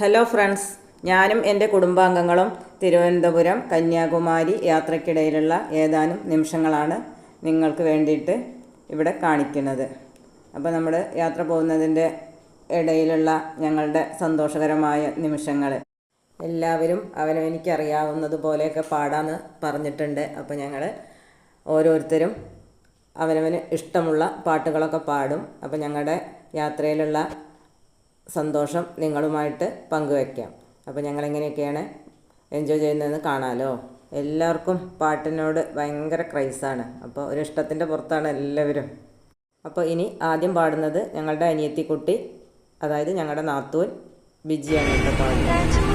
Hello friends ഞാനും എന്റെ കുടുംബാംഗങ്ങളും തിരുവനന്തപുരം കന്യാകുമാരി യാത്രക്കിടയിലുള്ള ഏതാനും നിമിഷങ്ങളാണ് നിങ്ങൾക്ക് വേണ്ടിയിട്ട് ഇവിടെ കാണിക്കുന്നത്. അപ്പോൾ നമ്മൾ യാത്ര പോകുന്നതിന്റെ ഇടയിലുള്ള ഞങ്ങളുടെ സന്തോഷകരമായ നിമിഷങ്ങൾ എല്ലാവരും അവനവനിക്കറിയാവുന്നതുപോലെയൊക്കെ പാടാന്ന് പറഞ്ഞിട്ടുണ്ട്. അപ്പോൾ ഞങ്ങൾ ഓരോരുത്തരും അവനവന് ഇഷ്ടമുള്ള പാട്ടുകളൊക്കെ പാടും. അപ്പോൾ ഞങ്ങളുടെ യാത്രയിലുള്ള സന്തോഷം നിങ്ങളുമായിട്ട് പങ്കുവയ്ക്കാം. അപ്പോൾ ഞങ്ങൾ എങ്ങനെയൊക്കെയാണ് എൻജോയ് ചെയ്യുന്നതെന്ന് കാണാമല്ലോ എല്ലാവർക്കും പാട്ടിനോട് ഭയങ്കര ക്രൈസാണ് അപ്പോൾ ഒരു ഇഷ്ടത്തിന്റെ പുറത്താണ് എല്ലാവരും. അപ്പോൾ ഇനി ആദ്യം പാടുന്നത് ഞങ്ങളുടെ അനിയത്തിക്കുട്ടി അതായത് ഞങ്ങളുടെ നാത്തൂൻ ബിജിയാണ് കേട്ടോ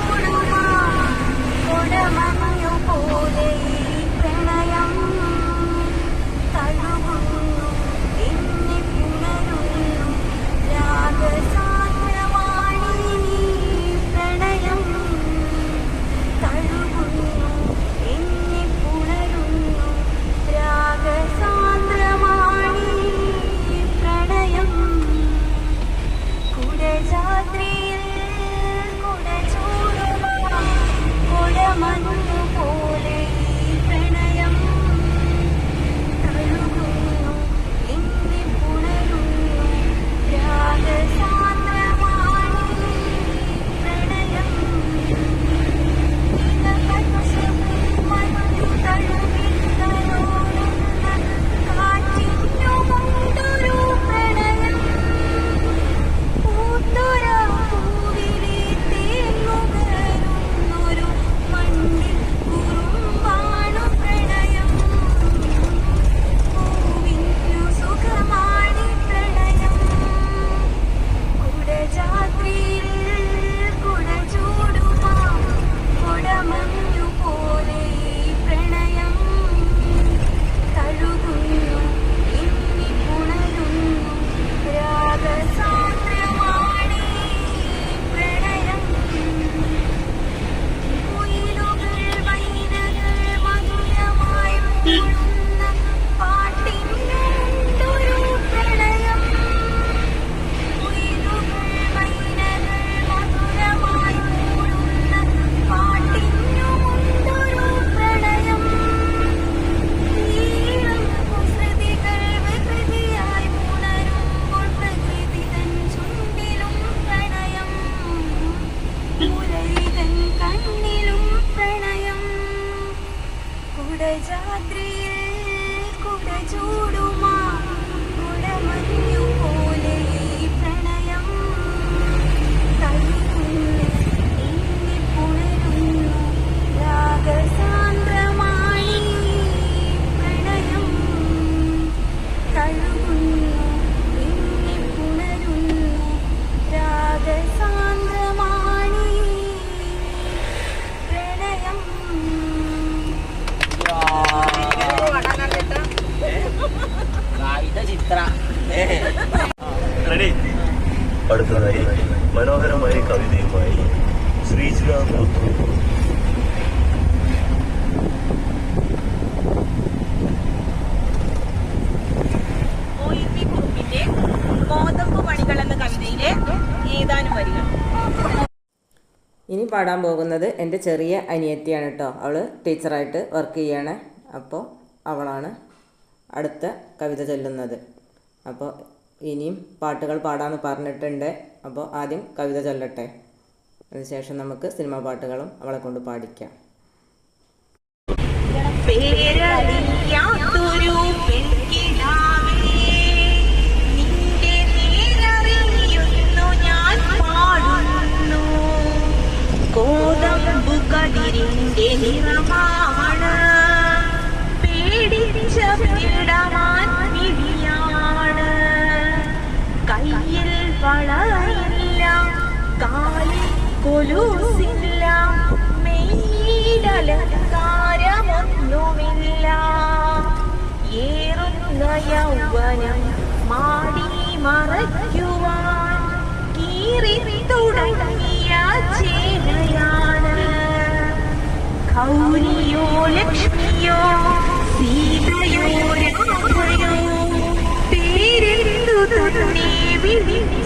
വരികൾ ഇനി പാടാൻ പോകുന്നത് എന്റെ ചെറിയ അനിയത്തിയാണ് കേട്ടോ. അവൾ ടീച്ചറായിട്ട് വർക്ക് ചെയ്യാണ്. അപ്പോൾ അവളാണ് അടുത്ത കവിത ചൊല്ലുന്നത്. അപ്പോൾ ഇനിയും പാട്ടുകൾ പാടാമെന്ന് പറഞ്ഞിട്ടുണ്ട്. അപ്പോൾ ആദ്യം കവിത ചൊല്ലട്ടെ. അതിനുശേഷം നമുക്ക് സിനിമാ പാട്ടുകളും അവളെ കൊണ്ട് പാടിക്കാം. പേരറിയാത്തൊരു യൗവനം മാടി മറയ്ക്കുവാൻ കീറി തുടങ്ങിയ ചേനയാണ്. കൗരിയോ ലക്ഷ്മിയോ സീതയോ രാമയോ പേരെന്തു തന്നെ വിളിച്ചാലും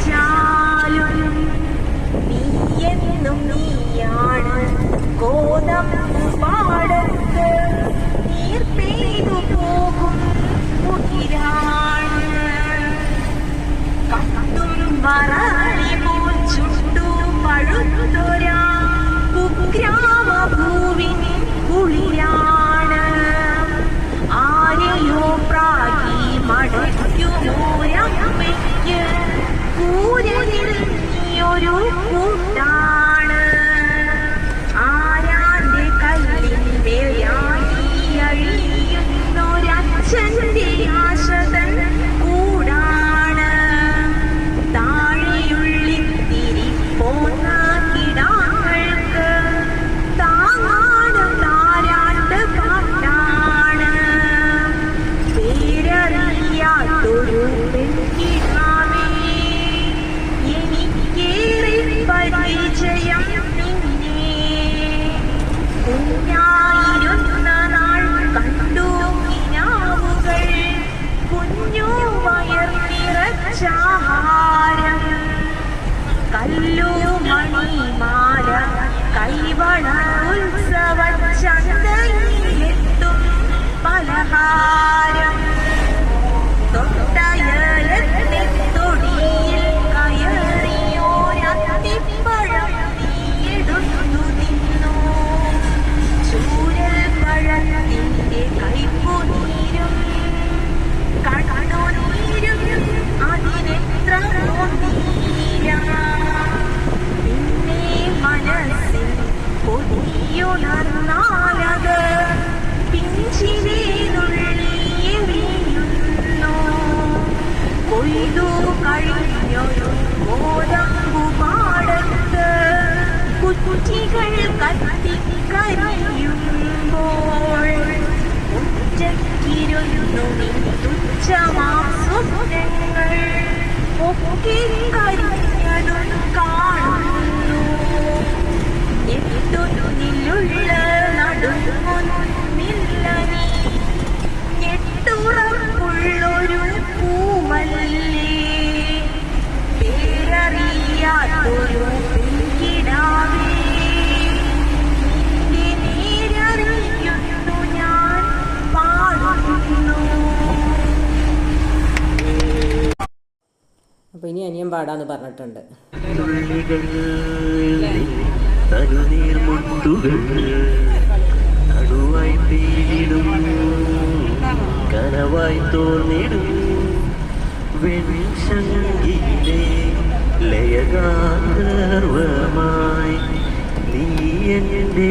നുള്ളിയെ വീഴുന്നു കൊയ്തു കഴിഞ്ഞൊരു ഗോതമ്പു പാടത്ത് കുറ്റികൾ കത്തിക്കരിയുമ്പോൾ അപ്പോൾ ഇനി അനിയൻ പാടാന്ന് പറഞ്ഞിട്ടുണ്ട്. ഇതളിടുന്നാണ് തുള്ള തോന്നിടും നീ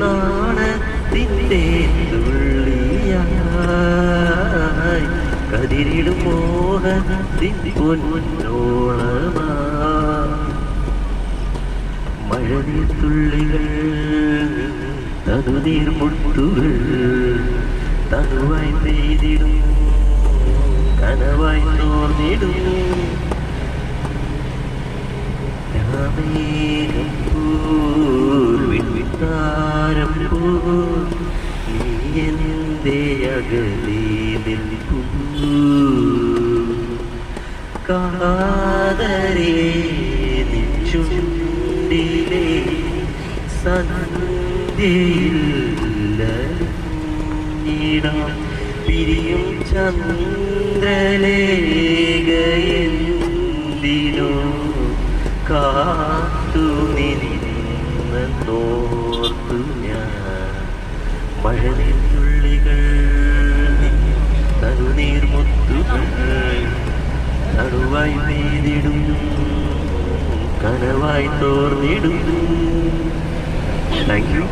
നാണത്തിന്റെ തുള്ളിയായി കതിരിടും മോഹത്തിൻ പൊന്നോളമാ. മഴനീർ തുള്ളികൾ തനുനീർ മുട്ടുകൾ തനുവായി പെയ്തിടും കനവായി തോർന്നിടും. വിട്ടാരം അകലേ നിൽക്കൂ കാതരേ നിച്ചുണ്ടിലെ സന്ധ്യയിൽ പിരിയും ചന്ദ്രലേഖയെന്തിനോ കാത്തു നിന്നോർത്തു ഞാൻ മഴനീർത്തുള്ളികൾ തരുനീർമുത്തുകൾ കടുവായി പെയ്തിടും കനവായി തോർന്നിടും താങ്ക് യു